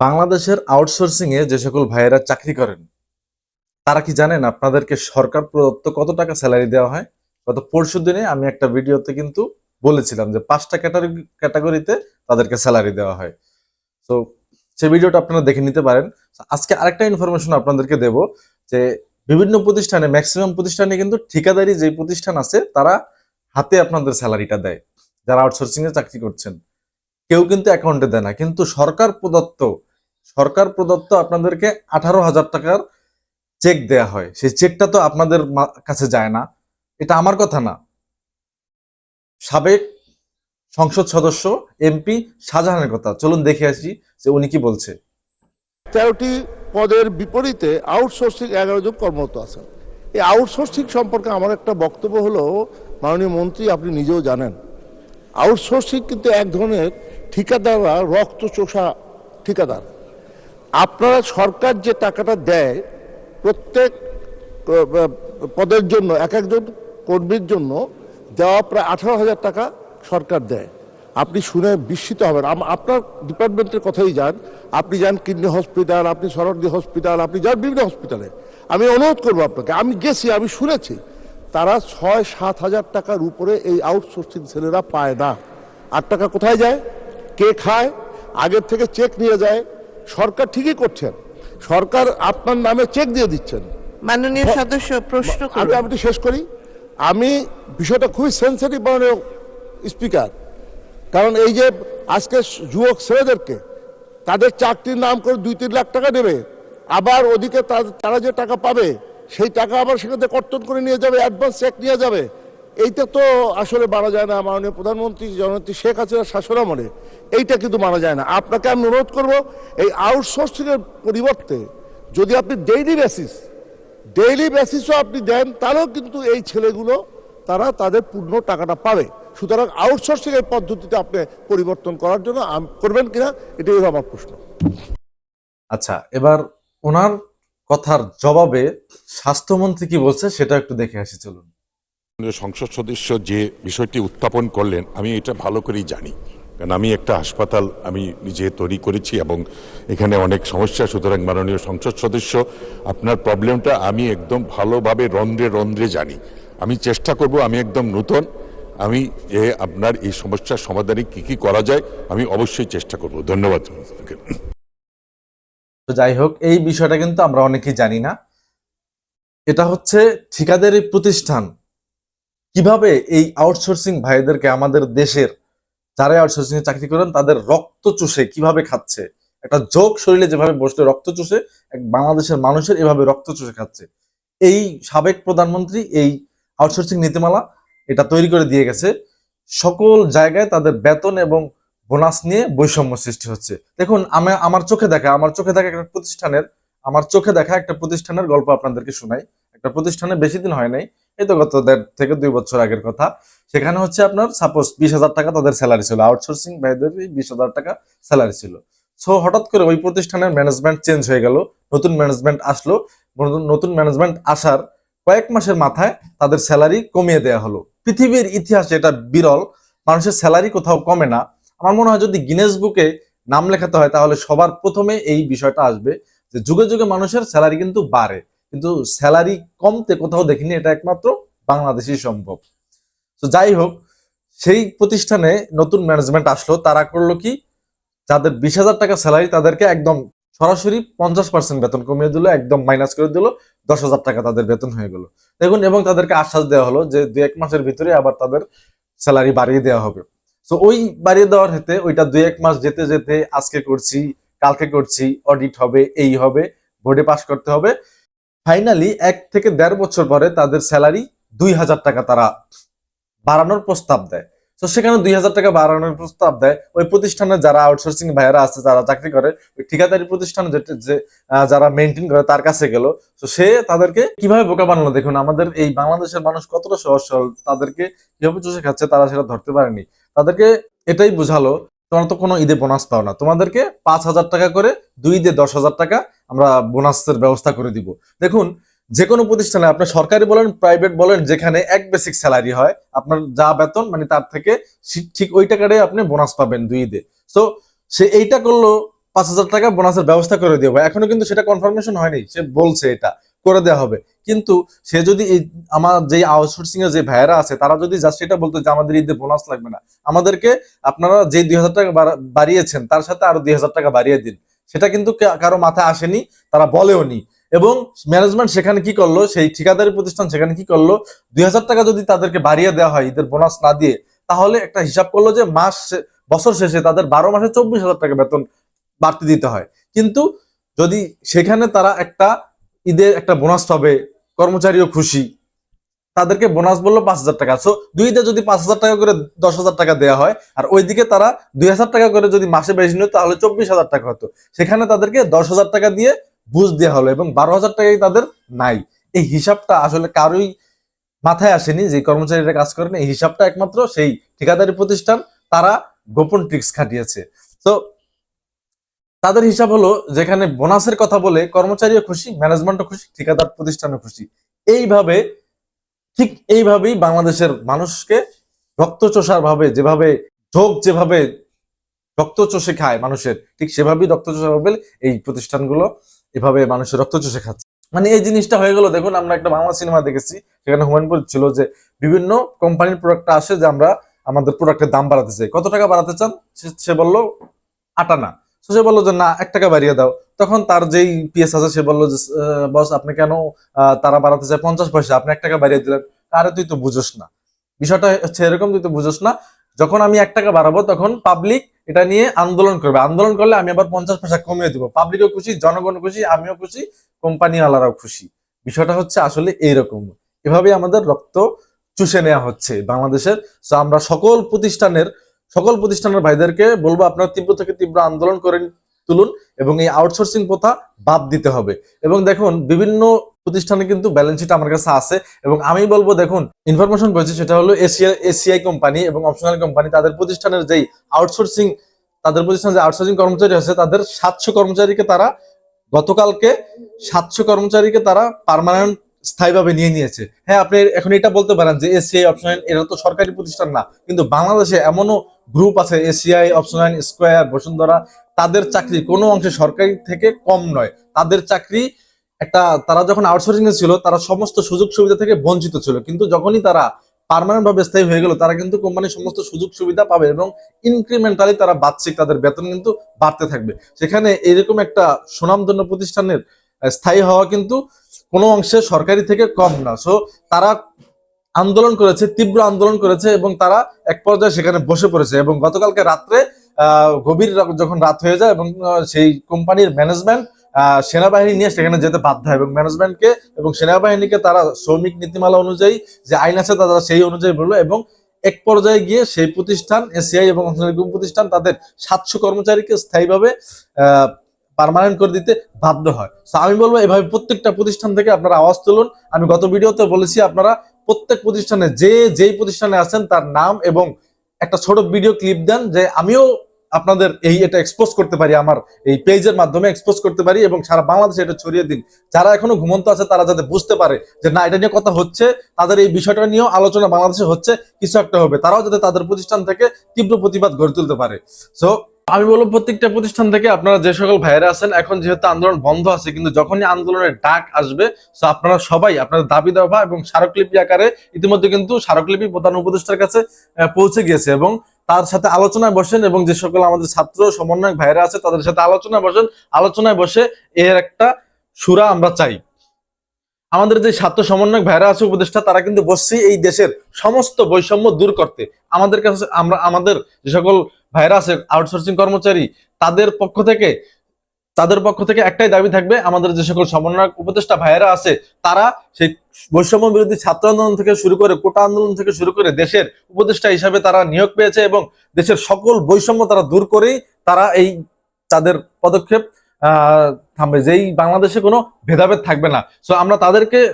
বাংলাদেশের আউটসোর্সিং এ যে সকল ভাইয়েরা চাকরি করেন, তারা কি জানেন আপনাদেরকে সরকার প্রদত্ত কত টাকা স্যালারি দেওয়া হয়? গত পরশু দিনে আমি একটা ভিডিওতে কিন্তু বলেছিলাম যে পাঁচটা ক্যাটাগরি ক্যাটাগরিতে তাদেরকে স্যালারি দেওয়া হয়। তো সেই ভিডিওটা আপনারা দেখে নিতে পারেন। আজকে আরেকটা ইনফরমেশন আপনাদেরকে দেব যে বিভিন্ন প্রতিষ্ঠানে ম্যাক্সিমাম প্রতিষ্ঠানে কিন্তু ঠিকাদারি যে প্রতিষ্ঠান আছে, তারা হাতে আপনাদের স্যালারিটা দেয়, যারা আউটসোর্সিং এ চাকরি করছেন। কেউ কিন্তু অ্যাকাউন্টে দেয় না। কিন্তু সরকার প্রদত্ত সরকার প্রদত্ত আপনাদেরকে আঠারো হাজার টাকার চেক দেয়া হয়। সেই চেকটা তো আপনাদের কাছে যায় না। এটা আমার কথা না। সাবেক সংসদ সদস্য, এমপি শাহজাহানের কথা। চলুন দেখে আসি যে উনি কি বলছে। তেরোটি পদের বিপরীতে আউটসোর্সিং এগারো জন কর্মরত আছেন। এই আউটসোর্সিং সম্পর্কে আমার একটা বক্তব্য হলো, মাননীয় মন্ত্রী আপনি নিজেও জানেন আউটসোর্সিং কিন্তু এক ধরনের ঠিকাদাররা রক্ত চোষা ঠিকাদার। আপনারা সরকার যে টাকাটা দেয় প্রত্যেক পদের জন্য, এক একজন কর্মীর জন্য দেওয়া প্রায় আঠারো হাজার টাকা সরকার দেয়। আপনি শুনে বিস্মিত হবেন। আপনার ডিপার্টমেন্টের কথাই যান। আপনি যান কিডনি হসপিটাল, আপনি সরদি হসপিটাল, আপনি যান বিভিন্ন হসপিটালে। আমি অনুরোধ করব আপনাকে, আমি গেছি, আমি শুনেছি, তারা ছয়, সাত হাজার টাকার উপরে এই আউটসোর্সিং ছেলেরা পায় না। আর টাকা কোথায় যায়? কে খায়? আগের থেকে চেক নিয়ে যায়। সরকার ঠিকই করছেন। সরকার আপনার নামে চেক দিয়ে দিচ্ছেন। মাননীয় সদস্য প্রশ্ন আমি আপনি শেষ করি। আমি বিষয়টা খুবই সেন্সিটিভ মাননীয় স্পিকার কারণ এই যে আজকে যুবক ছেলেদেরকে তাদের চাকরির নাম করে দুই তিন লাখ টাকা দেবে আবার ওদিকে তারা যে টাকা পাবে সেই টাকা আবার সেখানে কর্তন করে নিয়ে যাবে অ্যাডভান্স চেক নিয়ে যাবে। এইটা তো আসলে মানা যায় না মাননীয় প্রধানমন্ত্রী, জননেত্রী শেখ হাসিনার শাসনামলে এইটা কিন্তু মানা যায় না। আপনাকে আমি অনুরোধ করব, এই আউটসোর্সিং এর পরিবর্তে যদি আপনি ডেইলি বেসিস ডেইলি বেসিসও আপনি দেন, তাহলেও কিন্তু এই ছেলেগুলো, তারা তাদের পূর্ণ টাকাটা পাবে। সুতরাং আউটসোর্সিং এর পদ্ধতিতে আপনি পরিবর্তন করার জন্য করবেন কিনা, এটাই আমার প্রশ্ন। আচ্ছা এবার ওনার কথার জবাবে স্বাস্থ্যমন্ত্রী কি বলছে, সেটা একটু দেখে আসি, চলুন। সংসদ সদস্য যে বিষয়টি উত্থাপন করলেন, আমি এটা ভালো করেই জানি। কারণ আমি একটা হাসপাতাল আমি নিজে তৈরি করেছি এবং এখানে অনেক সমস্যা। সুতরাং মাননীয় সংসদ সদস্য, আপনার প্রবলেমটা আমি একদম ভালোভাবে রন্ধ্রে রন্ধ্রে জানি। আমি চেষ্টা করব, আমি একদম নতুন। আমি এ আপনার এই সমস্যার সমাধানে কি কি করা যায়, আমি অবশ্যই চেষ্টা করব। ধন্যবাদ। যাই হোক, এই বিষয়টা কিন্তু আমরা অনেকেই জানি না। এটা হচ্ছে ঠিকাদারি প্রতিষ্ঠান। কীভাবে এই আউটসোর্সিং ভাইদেরকে আমাদের দেশের যারা আউটসোর্সিং এ চাকরি করেন, তাদের রক্ত চুষে কীভাবে খাচ্ছে? একটা যোগ শরীরে যেভাবে বসলে রক্ত চুষে, এক বাংলাদেশের মানুষের এভাবে রক্ত চুষে খাচ্ছে। এই সাবেক প্রধানমন্ত্রী এই আউটসোর্সিং নীতিমালা এটা তৈরি করে দিয়ে গেছে। সকল জায়গায় তাদের বেতন এবং বোনাস নিয়ে বৈষম্য সৃষ্টি হচ্ছে। দেখুন, আমি আমার চোখে দেখা, আমার চোখে দেখা একটা প্রতিষ্ঠানের, আমার চোখে দেখা একটা প্রতিষ্ঠানের গল্প আপনাদেরকে শোনাই। একটা প্রতিষ্ঠানে বেশি দিন হয় নাই এই তো গত দেড় থেকে দুই বছর আগের কথা। সেখানে হচ্ছে আপনার সাপোজ বিশ হাজার টাকা তাদের স্যালারি ছিল। আউটসোর্সিং ভাইদের বিশ হাজার টাকা স্যালারি ছিল। সো হঠাৎ করে ওই প্রতিষ্ঠানের ম্যানেজমেন্ট চেঞ্জ হয়ে গেল, নতুন ম্যানেজমেন্ট আসলো। নতুন- ম্যানেজমেন্ট আসার কয়েক মাসের মাথায় তাদের স্যালারি কমিয়ে দেওয়া হলো। পৃথিবীর ইতিহাসে এটা বিরল। মানুষের স্যালারি কোথাও কমে না। আমার মনে হয় যদি গিনেস বুকে নাম লেখাতে হয়, তাহলে সবার প্রথমে এই বিষয়টা আসবে যে যুগে যুগে মানুষের স্যালারি কিন্তু বাড়ে। কিন্তু স্যালারি কমতে কোথাও দেখিনি, এটা একমাত্র বাংলাদেশই সম্ভব। তো যাই হোক, সেই প্রতিষ্ঠানে নতুন ম্যানেজমেন্ট আসলো, তারা করল কি, যাদের বিশ হাজার টাকা স্যালারি তাদেরকে একদম সরাসরি পঞ্চাশ পার্সেন্ট বেতন কমিয়ে দিল, একদম মাইনাস করে দিল, দশ হাজার টাকা তাদের বেতন হয়ে গেল। দেখুন, এবং তাদেরকে আশ্বাস দেওয়া হলো যে দু এক মাসের ভিতরে আবার তাদের স্যালারি বাড়িয়ে দেওয়া হবে। তো ওই বাড়িয়ে দেওয়ার হেতে ওইটা দুই এক মাস যেতে যেতে আজকে করছি, কালকে করছি অডিট হবে, এই হবে বোর্ডে পাস করতে হবে। ফাইনালি এক থেকে দেড় বছর পরে তাদের স্যালারি দুই হাজার টাকা তারা বাড়ানোর প্রস্তাব দেয়। তো সেখানে দুই হাজার টাকা বাড়ানোর প্রস্তাব দেয়। ওই প্রতিষ্ঠানে যারা আউটসোর্সিং ভাইয়ারা আছে, যারা চাকরি করে, ওই ঠিকাদারি প্রতিষ্ঠানে যে যারা মেনটেন করে তার কাছে গেল। তো সে তাদেরকে কীভাবে বোকা বানালো? দেখুন, আমাদের এই বাংলাদেশের মানুষ কতটা সহজ সরল তাদেরকে কীভাবে চুষে খাচ্ছে তারা সেটা ধরতে পারেনি। তাদেরকে এটাই বোঝালো তোমরা তো কোনো ঈদে বোনাস পাও না। তোমাদেরকে পাঁচ হাজার টাকা করে দুই ঈদে দশ হাজার টাকা আমরা বোনাসের ব্যবস্থা করে দিব। দেখুন, যে কোনো প্রতিষ্ঠানে আপনি সরকারি বলেন প্রাইভেট বলেন, যেখানে এক বেসিক স্যালারি হয়, আপনার যা বেতন মানে তার থেকে ঠিক ওই টাকাটাই আপনি বোনাস পাবেন দুই ঈদে। সো সে এইটা করল, পাঁচ হাজার টাকা বোনাসের ব্যবস্থা করে দেবো এখনও কিন্তু সেটা কনফার্মেশন হয়নি, সে বলছে এটা। করে দেওয়া হবে। কিন্তু সে যদি আমার যে আউটসোর্সিং এর যে ভাইয়েরা আছে, তারা যদি জাস্ট এটা বলতো যে আমাদের ঈদে বোনাস লাগবে না, আমাদেরকে আপনারা যে দুই হাজার টাকা বাড়িয়েছেন, তার সাথে আরও দুই হাজার টাকা বাড়িয়ে দিন। সেটা কিন্তু কারও মাথায় আসেনি, তারা বলেও নি। এবং ম্যানেজমেন্ট সেখানে কি করল, সেই ঠিকাদারি প্রতিষ্ঠান সেখানে কি করল, দুই হাজার টাকা যদি তাদেরকে বাড়িয়ে দেওয়া হয়, ঈদের বোনাস না দিয়ে, তাহলে একটা হিসাব করল যে মাস বছর শেষে তাদের বারো মাসে চব্বিশ হাজার টাকা বেতন বাড়তি দিতে হয়। কিন্তু যদি সেখানে তারা একটা ঈদের একটা বোনাস পাবে, কর্মচারীও খুশি। তাদেরকে বোনাস বলল পাঁচ হাজার টাকা। সো দুই ঈদে যদি পাঁচ হাজার টাকা করে দশ হাজার টাকা দেওয়া হয়, আর ওইদিকে তারা দুই হাজার টাকা করে যদি মাসে বেশি নিত, তাহলে চব্বিশ হাজার টাকা হতো। সেখানে তাদেরকে দশ হাজার টাকা দিয়ে বুঝ দেওয়া হলো, এবং বারো হাজার টাকাই তাদের নাই। এই হিসাবটা আসলে কারোই মাথায় আসেনি, যে কর্মচারীরা কাজ করেন। এই হিসাবটা একমাত্র সেই ঠিকাদারি প্রতিষ্ঠান, তারা গোপন ট্রিক্স খাটিয়েছে। তো তাদের হিসাব হলো, যেখানে বোনাসের কথা বলে কর্মচারীও খুশি ম্যানেজমেন্টও খুশি, ঠিকাদার প্রতিষ্ঠানও খুশি। এইভাবে, ঠিক এইভাবেই বাংলাদেশের মানুষকে রক্ত চোষার ভাবে যেভাবে ঝোঁক যেভাবে রক্ত চষে খায় মানুষের, ঠিক সেভাবেই রক্ত চষা ভাবে এই প্রতিষ্ঠানগুলো এভাবে মানুষের রক্ত চষে খাচ্ছে। মানে এই জিনিসটা হয়ে গেল, দেখুন আমরা একটা বাংলা সিনেমা দেখেছি, সেখানে হুমায়ুনপুর ছিল যে বিভিন্ন কোম্পানির প্রোডাক্টটা আসে যে আমরা আমাদের প্রোডাক্টের দাম বাড়াতে চাই। কত টাকা বাড়াতে চান? সে বলল আটানা। তো সে বলল যে, না, এক টাকা বাড়িয়ে দাও। তখন তার যেই পিএস আছে, সে বলল যে বস, আপনি কেন তারা বাড়াতে চায় পঞ্চাশ পয়সা? আপনি এক টাকা বাড়িয়ে দিলেন। আরে, তুই তো বুঝোস না। বিষয়টা হচ্ছে এরকম, তুই তো বুঝোস না। যখন আমি এক টাকা বাড়াবো, তখন পাবলিক এটা নিয়ে আন্দোলন করবে। আন্দোলন করলে আমি আবার পঞ্চাশ পয়সা কমিয়ে দিব। পাবলিকও খুশি, জনগণ খুশি, আমিও খুশি, কোম্পানিওয়ালারাও খুশি। বিষয়টা হচ্ছে আসলে এইরকম এভাবে আমাদের রক্ত চুষে নেওয়া হচ্ছে বাংলাদেশের। আমরা সকল প্রতিষ্ঠানের সকল প্রতিষ্ঠানের ভাইদেরকে বলব, আপনারা তীব্র থেকে তীব্র আন্দোলন করে তুলুন এবং এই আউটসোর্সিং প্রথা বাদ দিতে হবে। এবং দেখুন, বিভিন্ন প্রতিষ্ঠানে কিন্তু ব্যালেন্স শিট আমার কাছে আছে এবং আমি বলব, দেখুন ইনফরমেশন পেয়েছি সেটা হলো এসিআই এসিআই কোম্পানি এবং অপশনাল কোম্পানি তাদের প্রতিষ্ঠানের যেই আউটসোর্সিং তাদের প্রতিষ্ঠানে যে আউটসোর্সিং কর্মচারী আছে, তাদের সাতশো কর্মচারীকে তারা গতকালকে সাতশো কর্মচারীকে তারা পার্মানেন্ট স্থায়ীভাবে নিয়ে নিয়েছে। হ্যাঁ আপনি এখন এটা বলতে পারেন যে এসিআই অপশনাল এরা তো সরকারি প্রতিষ্ঠান না, কিন্তু বাংলাদেশে এমনও গ্রুপ আছে এসিআই অপশনাল স্কোয়ার বসুন্ধরা, তাদের চাকরি কোনো অংশে সরকারি থেকে কম নয়। তাদের চাকরি একটা, তারা যখন আউটসোর্সিং এ ছিল, তারা সমস্ত সুযোগ সুবিধা থেকে বঞ্চিত ছিল, কিন্তু যখনই তারা পার্মানেন্ট ভাবে স্থায়ী হয়ে গেল, তারা কিন্তু কোম্পানির সমস্ত সুযোগ সুবিধা পাবে এবং ইনক্রিমেন্টালি তারা বার্ষিক তাদের বেতন কিন্তু বাড়তে থাকবে। সেখানে এরকম একটা সুনামধন্য প্রতিষ্ঠানের স্থায়ী হওয়া কিন্তু কোনো অংশে সরকারি থেকে কম না। সো তারা আন্দোলন করেছে, তীব্র আন্দোলন করেছে এবং তারা এক পর্যায়ে সেখানে বসে পড়েছে এবং গতকালকে রাত্রে গভীর যখন রাত হয়ে যায় এবং সেই কোম্পানির ম্যানেজমেন্ট সেনাবাহিনী নিয়ে সেখানে যেতে বাধ্য হয় এবং ম্যানেজমেন্টকে এবং সেনাবাহিনীকে তারা শ্রমিক নীতিমালা অনুযায়ী, যে আইন আছে তারা সেই অনুযায়ী বলল এবং এক পর্যায়ে গিয়ে সেই প্রতিষ্ঠান, এসিআই এবং প্রতিষ্ঠান তাদের সাতশো কর্মচারীকে স্থায়ীভাবে পার্মানেন্ট করে দিতে বাধ্য হয়। তো আমি বলব এভাবে প্রত্যেকটা প্রতিষ্ঠান থেকে আপনারা আওয়াজ তুলুন। আমি গত ভিডিওতে বলেছি আপনারা প্রত্যেক প্রতিষ্ঠানে যে যেই প্রতিষ্ঠানে আছেন তার নাম এবং একটা ছোট ভিডিও ক্লিপ দেন যে আমিও আপনাদের এই এটা এক্সপোজ করতে পারি, আমার এই পেজের মাধ্যমে এক্সপোজ করতে পারি এবং সারা বাংলাদেশে এটা ছড়িয়ে দিন। যারা এখনও ঘুমন্ত আছে, তারা যাতে বুঝতে পারে যে না, এটা নিয়ে কথা হচ্ছে, তাদের এই বিষয়টা নিয়েও আলোচনা বাংলাদেশে হচ্ছে, কিছু একটা হবে। তারাও যাতে তাদের প্রতিষ্ঠান থেকে তীব্র প্রতিবাদ গড়ে তুলতে পারে। সো আমি বলব প্রত্যেকটা প্রতিষ্ঠান থেকে আপনারা যে সকল ভাইয়েরা আছেন, এখন যেহেতু আন্দোলন বন্ধ আছে, কিন্তু যখনই আন্দোলনের ডাক আসবে তো আপনারা সবাই আপনাদের দাবি দাবা এবং স্মারকলিপি আকারে ইতিমধ্যে কিন্তু স্মারকলিপি প্রধান উপদেষ্টার কাছে পৌঁছে গিয়েছে এবং তার সাথে আলোচনায় বসেন এবং যে সকল আমাদের ছাত্র সমন্বয়ক ভাইরা আছে, তাদের সাথে আলোচনায় বসেন। আলোচনায় বসে এর একটা সুরা আমরা চাই। আমাদের যে ছাত্র সমন্বয়ক ভাইরা আছে, উপদেষ্টা, তারা কিন্তু বসছে এই দেশের সমস্ত বৈষম্য দূর করতে। আমাদের কাছে, আমরা, আমাদের যে সকল ভাইরা আছে আউটসোর্সিং কর্মচারী, তাদের পক্ষ থেকে, তাদের পক্ষ থেকে একটাই দাবি থাকবে, আমাদের যে সকল সমন্বয়ক উপদেষ্টা ভাইয়েরা আছে, তারা সেই বৈষম্য বিরোধী ছাত্র আন্দোলন থেকে শুরু করে, কোটা আন্দোলন থেকে শুরু করে দেশের উপদেষ্টা হিসাবে তারা নিয়োগ পেয়েছে এবং দেশের সকল বৈষম্য তারা দূর করেই তারা এই তাদের পদক্ষেপ থামবে। যেই বাংলাদেশে কোনো ভেদাভেদ থাকবে না। সো আমরা তাদেরকে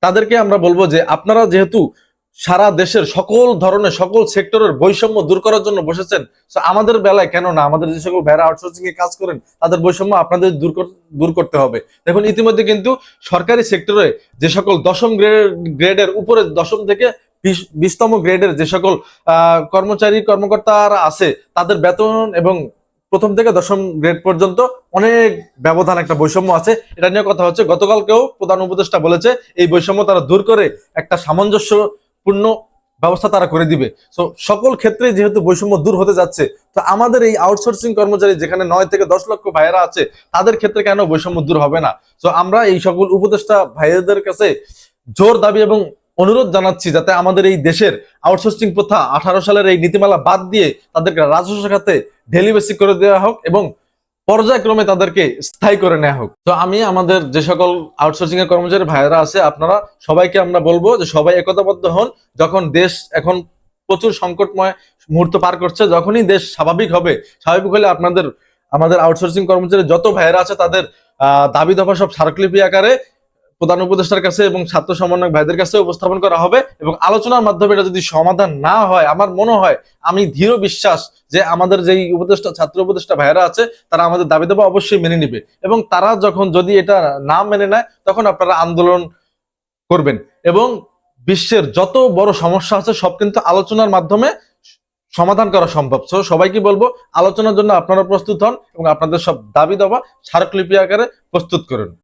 তাদেরকে আমরা বলব যে, আপনারা যেহেতু সারা দেশের সকল ধরনের, সকল সেক্টরের বৈষম্য দূর করার জন্য বসেছেন আমাদের বেলায় কেন না? আমাদের যে সকল ভাইরা আউটসোর্সিং এ কাজ করেন, তাদের বৈষম্য আপনাদের দূর দূর করতে হবে। দেখুন, ইতিমধ্যে কিন্তু সরকারি সেক্টরে যে সকল দশম গ্রেড গ্রেডের উপরে, দশম থেকে বিশ- বিশতম গ্রেডের যে সকল কর্মচারী, কর্মকর্তারা আছে, তাদের বেতন এবং প্রথম থেকে দশম গ্রেড পর্যন্ত অনেক ব্যবধান একটা বৈষম্য আছে। এটা নিয়ে কথা হচ্ছে, গতকালকেও প্রধান উপদেষ্টা বলেছে, এই বৈষম্য তারা দূর করে একটা সামঞ্জস্যপূর্ণ ব্যবস্থা তারা করে দিবে। তো সকল ক্ষেত্রে যেহেতু বৈষম্য দূর হতে যাচ্ছে, তো আমাদের এই আউটসোর্সিং কর্মচারী যেখানে নয় থেকে দশ লক্ষ ভাইয়েরা আছে, তাদের ক্ষেত্রে কেন বৈষম্য দূর হবে না? তো আমরা এই সকল উপদেষ্টা ভাইয়েদের কাছে জোর দাবি এবং অনুরোধ জানাচ্ছি যাতে আমাদের এই দেশের আউটসোর্সিং প্রথা আঠারো সালের এই নীতিমালা বাদ দিয়ে তাদেরকে রাজস্ব খাতে ডেলি করে দেওয়া হোক এবং পর্যায়ক্রমে তাদেরকে স্থায়ী করে নেওয়া হোক। তো আমি আমাদের যে সকল আউটসোর্সিং এর কর্মচারী ভাইয়েরা আছে, আপনারা সবাইকে আমরা বলব যে সবাই একতাবদ্ধ হন। যখন দেশ এখন প্রচুর সংকটময় মুহূর্ত পার করছে, যখনই দেশ স্বাভাবিক হবে, স্বাভাবিক হলে আপনাদের, আমাদের আউটসোর্সিং কর্মচারী যত ভাইয়েরা আছে, তাদের দাবি দফা সব স্মারকলিপি আকারে প্রধান উপদেষ্টার কাছে এবং ছাত্র সমন্বয়ক ভাইদের কাছে উপস্থাপন করা হবে এবং আলোচনার মাধ্যমে এটা যদি সমাধান না হয়, আমার মনে হয়, আমি দৃঢ় বিশ্বাস যে আমাদের যেই উপদেষ্টা, ছাত্র উপদেষ্টা ভাইয়েরা আছে, তারা আমাদের দাবি দাবা অবশ্যই মেনে নিবে। এবং তারা যখন যদি এটা না মেনে নেয়, তখন আপনারা আন্দোলন করবেন। এবং বিশ্বের যত বড় সমস্যা আছে, সব কিন্তু আলোচনার মাধ্যমে সমাধান করা সম্ভব। সো সবাইকে বলব, আলোচনার জন্য আপনারা প্রস্তুত হন এবং আপনাদের সব দাবি দাবা স্মারকলিপি আকারে প্রস্তুত করুন।